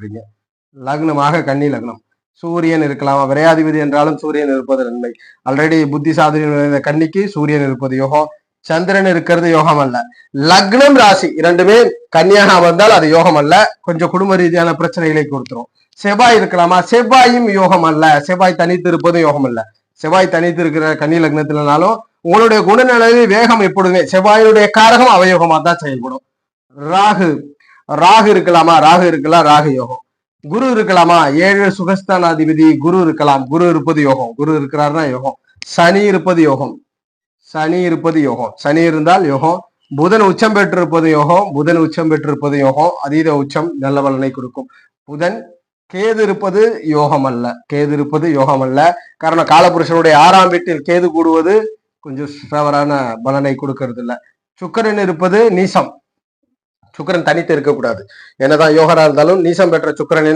இருக்கிறீங்க லக்னமாக கன்னி லக்னம். சூரியன் இருக்கலாம். விரையாதிபதி என்றாலும் சூரியன் இருப்பது நன்மை. ஆல்ரெடி புத்தி சாதனை கன்னிக்கு சூரியன் இருப்பது யோகம். சந்திரன் இருக்கிறது யோகம் அல்ல. லக்னம் ராசி இரண்டுமே கன்னியாக வந்தால் அது யோகம் அல்ல. கொஞ்சம் குடும்ப ரீதியான பிரச்சனைகளை கொடுத்துரும். செவ்வாய் இருக்கலாமா? செவ்வாயும் யோகம் அல்ல. செவ்வாய் தனித்து இருப்பதும் யோகம் அல்ல. செவ்வாய் தனித்து இருக்கிற கன்னி லக்னத்தினாலும் உங்களுடைய குணநிலையில் வேகம் எப்பொழுதுமே செவ்வாயினுடைய காரகம் அவயோகமாக தான் செயல்படும். ராகு ராகு இருக்கலாமா? ராகு இருக்கலாம் ராகு யோகம். குரு இருக்கலாமா? ஏழு சுகஸ்தானாதிபதி குரு இருக்கலாம். குரு இருப்பது யோகம். குரு இருக்கிறாருன்னா யோகம். சனி இருப்பது யோகம். சனி இருப்பது யோகம். சனி இருந்தால் யோகம். புதன் உச்சம் பெற்றிருப்பது யோகம். புதன் உச்சம் பெற்றிருப்பது யோகம். அதீத உச்சம் நல்ல பலனை கொடுக்கும். புதன் கேது இருப்பது யோகம் அல்ல. கேது இருப்பது யோகம் அல்ல. காரணம் காலபுருஷனுடைய ஆறாம் வீட்டில் கேது கூடுவது கொஞ்சம் தவறான பலனை கொடுக்கறது இல்லை சுக்கரன் இருப்பது நீசம். சுக்கரன் தனித்து இருக்கக்கூடாது. என்னதான் யோகரா இருந்தாலும் நீசம் பெற்ற சுக்கரன்